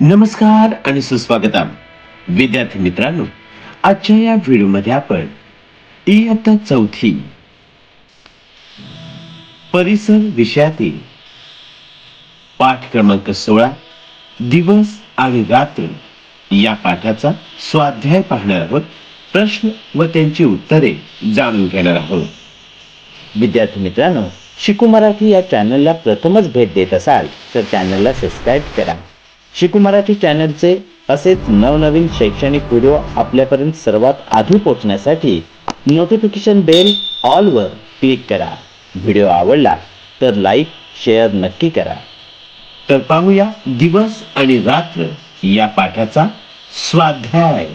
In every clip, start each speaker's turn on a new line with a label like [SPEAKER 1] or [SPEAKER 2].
[SPEAKER 1] नमस्कार आणि सुस्वागतम. विद्यार्थी मित्रांनो आजच्या या व्हिडिओमध्ये आपण इयत्ता चौथी. परिसर विषयातील पाठ क्रमांक सोळा दिवस आणि रात्र या पाठाचा स्वाध्याय पाहणार आहोत. प्रश्न व त्यांची उत्तरे जाणून घेणार आहोत.
[SPEAKER 2] विद्यार्थी मित्रांनो शिकू मराठी या चॅनलला प्रथमच भेट देत असाल तर चॅनलला सबस्क्राईब करा. शिकू मराठी चॅनलचे असेच नवनवीन शैक्षणिक व्हिडिओ आपल्यापर्यंत सर्वात आधी पोहोचण्यासाठी नोटिफिकेशन बेल ऑलवर क्लिक करा. व्हिडिओ आवडला तर लाईक शेअर नक्की करा.
[SPEAKER 1] तर पाहूया दिवस आणि रात्र या पाठाचा स्वाध्याय.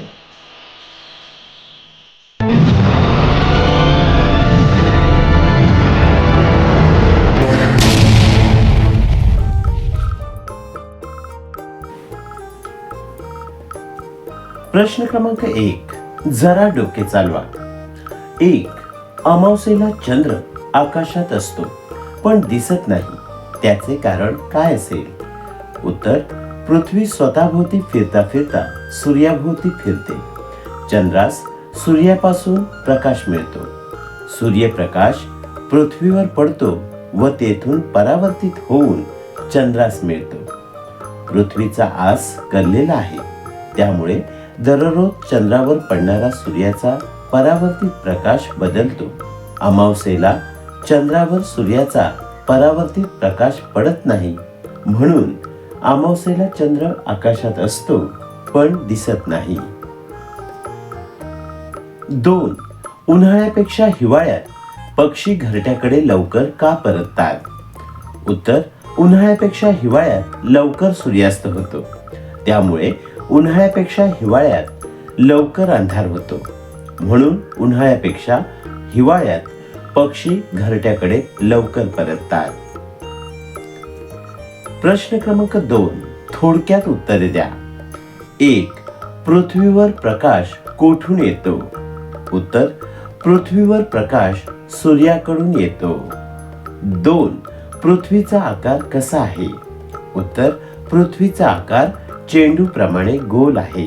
[SPEAKER 1] प्रश्न क्रमांक एक जरा डोके चालवा. एक अमावसेला चंद्र आकाशात असतो पण दिसत नाही. त्याचे कारण काय असेल? उत्तर पृथ्वी स्वतःभोवती फिरता फिरता सूर्याभोवती फिरते. चंद्रास सूर्यापासून प्रकाश मिळतो. सूर्यप्रकाश पृथ्वीवर पडतो व तेथून परावर्तित होऊन चंद्रास मिळतो. पृथ्वीचा आस करलेला आहे. त्यामुळे दररोज चंद्रावर पडणारा सूर्याचा परावर्तित प्रकाश बदलतो. अमावस्येला चंद्रावर सूर्याचा परावर्तित प्रकाश पडत नाही. म्हणून अमावस्येला चंद्र आकाशात असतो पण दिसत नाही. दोन. उन्हाळ्यापेक्षा हिवाळ्यात पक्षी घरट्याकडे लवकर का परततात? उत्तर. उन्हाळ्यापेक्षा हिवाळ्यात लवकर सूर्यास्त होतो. त्यामुळे उन्हाळ्यापेक्षा हिवाळ्यात लवकर अंधार होतो. म्हणून उन्हाळ्यापेक्षा हिवाळ्यात पक्षी घरट्याकडे लवकर परततात. प्रश्न क्रमांक दोन. थोडक्यात उत्तरे द्या. एक पृथ्वीवर प्रकाश कोठून येतो? उत्तर पृथ्वीवर प्रकाश सूर्याकडून येतो. दोन पृथ्वीचा आकार कसा आहे? उत्तर पृथ्वीचा आकार चेंडू प्रमाणे गोल आहे.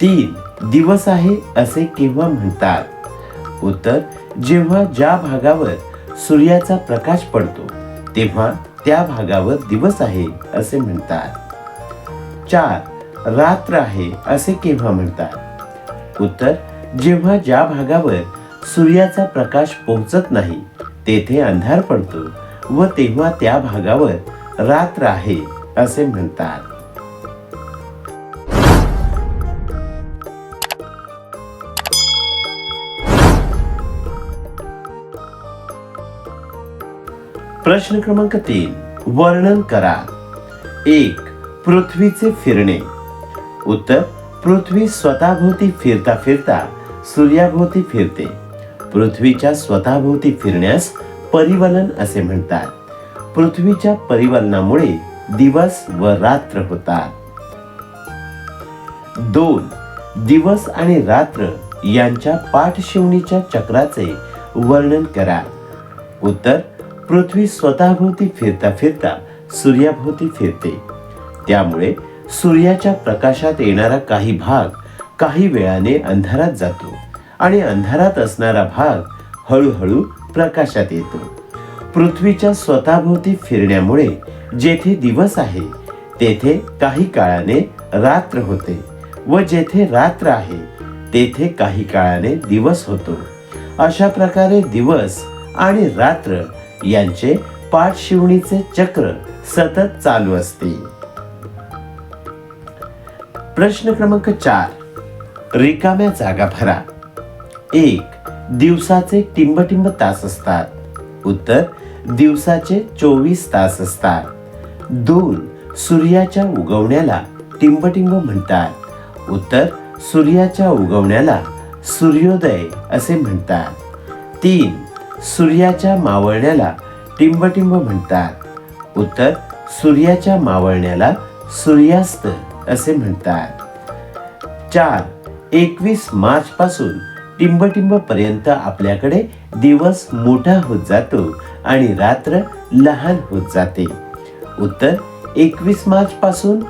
[SPEAKER 1] तीन दिवस आहे असे केव्हा म्हणतात? उत्तर जेव्हा ज्या भागावर सूर्याचा प्रकाश पडतो तेव्हा त्या भागावर दिवस आहे असे म्हणतात. चार रात्र आहे असे केव्हा म्हणतात? उत्तर जेव्हा ज्या भागावर सूर्याचा प्रकाश पोहोचत नाही तेथे अंधार पडतो व तेव्हा त्या भागावर रात्र आहे असे म्हणतात प्रश्न क्रमांक तीन वर्णन करा एक पृथ्वीचे फिरणे उत्तर पृथ्वी स्वतःभोवती फिरता फिरता सूर्याभोवती फिरते पृथ्वीच्या स्वतःभोवती फिरण्यास परिवलन असे म्हणतात पृथ्वीच्या परिवलनामुळे दिवस व रात्र होतात. दोन दिवस आणि रात्र यांच्या पाठशिवणीच्या चक्राचे वर्णन करा. उत्तर पृथ्वी स्वतःभोवती फिरता फिरता सूर्याभोवती फिरते. त्यामुळे सूर्याच्या प्रकाशात येणारा काही भाग काही वेळाने अंधारात जातो आणि अंधारात असणारा भाग हळूहळू प्रकाशात येतो. पृथ्वीच्या स्वतःभोवती फिरण्यामुळे जेथे दिवस आहे तेथे काही काळाने रात्र होते व जेथे रात्र आहे तेथे काही काळाने दिवस होतो. अशा प्रकारे दिवस आणि रात्र यांचे पाठशिवणीचे चक्र सतत चालू असते. प्रश्न क्रमांक चार. रिकाम्या जागा भरा. एक दिवसाचे टिंबटिंब तास असतात. उत्तर दिवसाचे चोवीस तास असतात. दोन सूर्याच्या उगवण्याला टिंबटिंब म्हणतात. उत्तर सूर्याच्या उगवण्याला सूर्योदय असे म्हणतात. तीन सूर्याच्या मावळण्याला टिंबटिंब म्हणतात. उत्तर सूर्याच्या मावळण्याला सूर्यास्त असे म्हणतात. चार एकवीस मार्च पासून टिंबटिंब पर्यंत आपल्याकडे दिवस मोठा होत जातो आणि रात्र लहान होत जाते. उत्तर एकवीस मार्च पासून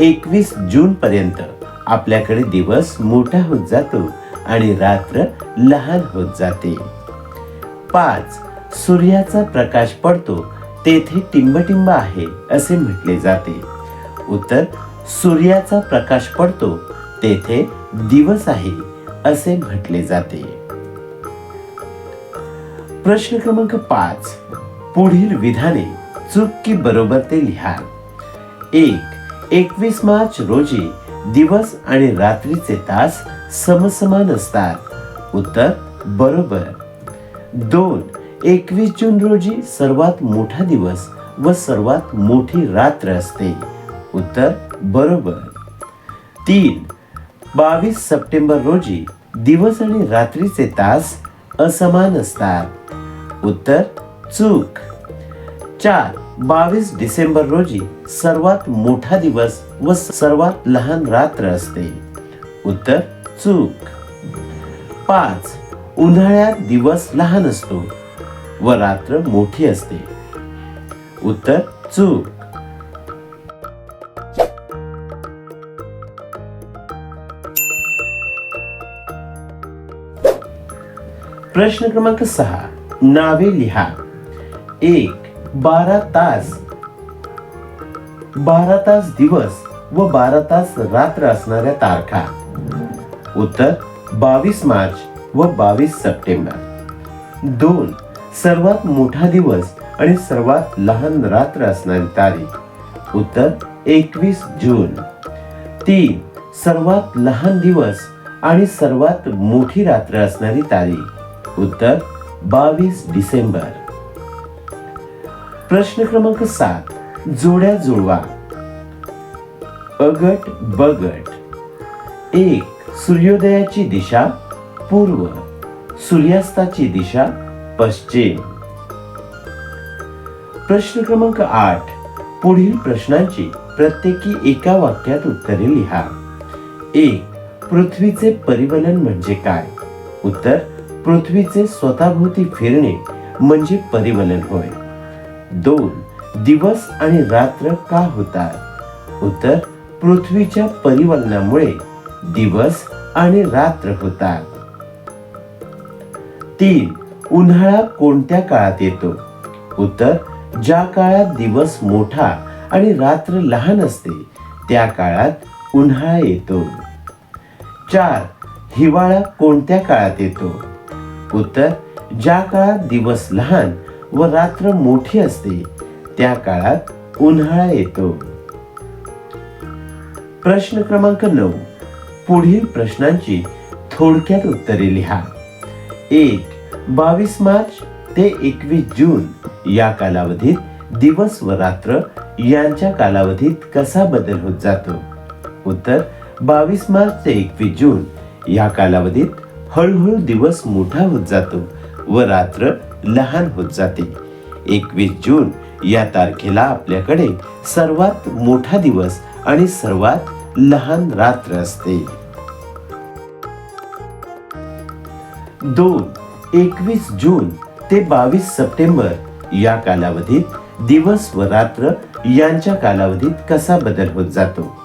[SPEAKER 1] एकवीस जून पर्यंत आपल्याकडे दिवस मोठा होत जातो आणि रात्र लहान होत जाते. पाच सूर्याचा प्रकाश पडतो तेथे टिंबटिंब आहे असे म्हटले जाते. उत्तर सूर्याचा प्रकाश पडतो तेथे दिवस आहे असे म्हटले जाते. प्रश्न क्रमांक पाच पुढील विधाने चूक की बरोबर ते लिहा. एक एकवीस मार्च रोजी दिवस आणि रात्रीचे तास समसमान असतात. उत्तर बरोबर. दोन एकवीस जून रोजी सर्वात मोठा दिवस व सर्वात मोठी रात्र असते. उत्तर बरोबर. तीन बावीस सप्टेंबर रोजी दिवस आणि रात्रीचे तास असमान असतात. उत्तर चूक. चार बावीस डिसेंबर रोजी सर्वात मोठा दिवस व सर्वात लहान रात्र असते. उत्तर चूक. पाच उन्हाळ्यात दिवस लहान असतो व रात्र मोठी असते. उत्तर चूक. प्रश्न क्रमांक सहा नावे लिहा. एक बारा तास. बारा तास दिवस व बारा तास रात्र असणाऱ्या तारखा. उत्तर बावीस मार्च व बावीस सप्टेंबर. दोन सर्वात मोठा दिवस आणि सर्वात लहान रात्र असणारी तारीख. उत्तर एकवीस जून. तीन सर्वात लहान दिवस आणि सर्वात मोठी रात्र असणारी तारीख. उत्तर बावीस डिसेंबर. प्रश्न क्रमांक सात जोड्या जुळवा. अगट बगट. एक सूर्योदयाची दिशा पूर्व. सूर्यास्ताची दिशा पश्चिम. प्रश्न क्रमांक आठ पुढील प्रश्नांची प्रत्येकी एका वाक्यात उत्तरे लिहा. एक पृथ्वीचे परिवलन म्हणजे काय? उत्तर पृथ्वीचे स्वतःभोवती फिरणे म्हणजे परिवलन होय. दोन दिवस आणि रात्र का होतात? उत्तर पृथ्वीच्या परिवलनामुळे दिवस आणि रात्र होतात. तीन उन्हाळा कोणत्या काळात येतो? उत्तर ज्या काळात दिवस मोठा आणि रात्र लहान असते त्या काळात उन्हाळा येतो. चार हिवाळा कोणत्या काळात येतो? उत्तर ज्या काळात दिवस लहान व रात्र मोठी असते. त्या काळात उन्हाळा येतो. प्रश्न क्रमांक नऊ. पुढील प्रश्नांची थोडक्यात उत्तरे लिहा. एक बावीस मार्च ते एकवीस जून या कालावधीत दिवस व रात्र यांच्या कालावधीत कसा बदल होत जातो? उत्तर बावीस मार्च ते एकवीस जून या कालावधीत हळूहळू दिवस मोठा होत जातो व रात्र लहान होत जाते. एकवीस जून या तारखेला आपल्याकडे सर्वात मोठा दिवस आणि सर्वात लहान रात्र असते. दोन एकवीस जून ते बावीस सप्टेंबर या कालावधीत दिवस व रात्र यांच्या कालावधीत कसा बदल होत जातो?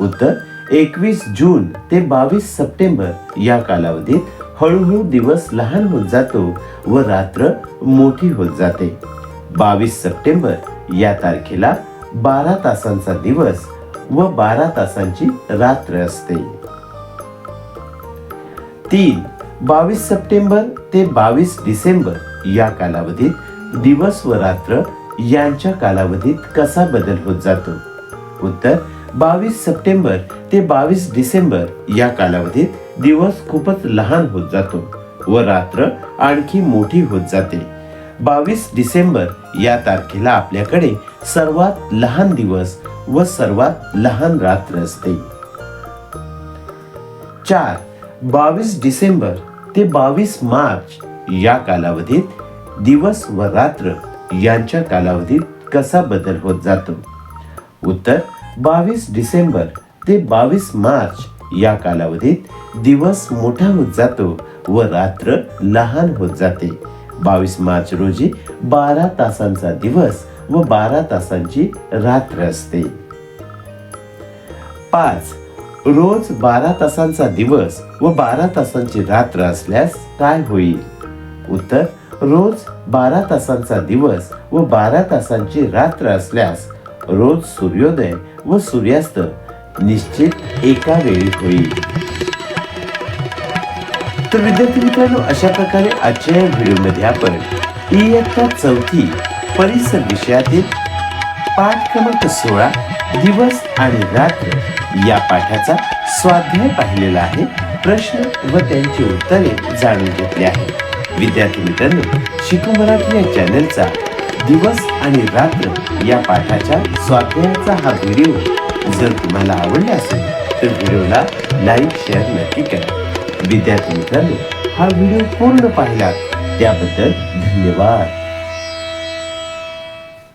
[SPEAKER 1] उत्तर एकवीस जून ते बावीस सप्टेंबर या कालावधीत हळूहळू दिवस लहान होत जातो व रात्र मोठी होत जाते. बावीस सप्टेंबर या तारखेला बारा तासांचा दिवस व बारा तासांची रात्र असते. तीन बावीस सप्टेंबर ते बावीस डिसेंबर या कालावधीत दिवस व रात्र यांच्या कालावधीत कसा बदल होत जातो? उत्तर बावीस सप्टेंबर ते बावीस डिसेंबर या कालावधीत दिवस खूपच लहान होत जातो व रात्र आणखी मोठी होत जाते. बावीस डिसेंबर या तारखेला आपल्याकडे सर्वात लहान दिवस व सर्वात लहान रात्र असते. चार बावीस डिसेंबर ते बावीस मार्च या कालावधीत दिवस व रात्र यांच्या कालावधीत कसा बदल होत जातो? उत्तर बावीस डिसेंबर ते बावीस मार्च या कालावधीत दिवस मोठा होत जातो व रात्र लहान होत जाते. बावीस मार्च रोजी बारा तासांचा दिवस व बारा तासांची रात्र असते. पाच रोज बारा तासांचा दिवस व बारा तासांची रात्र असल्यास काय होईल? उत्तर रोज बारा तासांचा दिवस व बारा तासांची रात्र असल्यास रोज सूर्योदय व सूर्यास्त निश्चित एका वेळी होईल. तर विद्यार्थी मित्रांनो अशा प्रकारे आजच्या या व्हिडिओमध्ये आपण इयत्ता चौथी परिसर विषयातील पाठ क्रमांक सोळा दिवस आणि रात्र या पाठाचा स्वाध्याय पाहिलेला आहे. प्रश्न व त्यांची उत्तरे जाणून घेतली आहे विद्यार्थी मित्रांनो शिकू मराठी या चॅनलचा दिवस आणि रात्र या पाठाच्या स्वाध्यायाचा हा व्हिडिओ जर तुम्हाला आवडला असेल तर व्हिडिओला लाईक शेअर नक्की करा. विद्यार्थी मित्रांनो हा व्हिडिओ पूर्ण पाहिला त्याबद्दल धन्यवाद.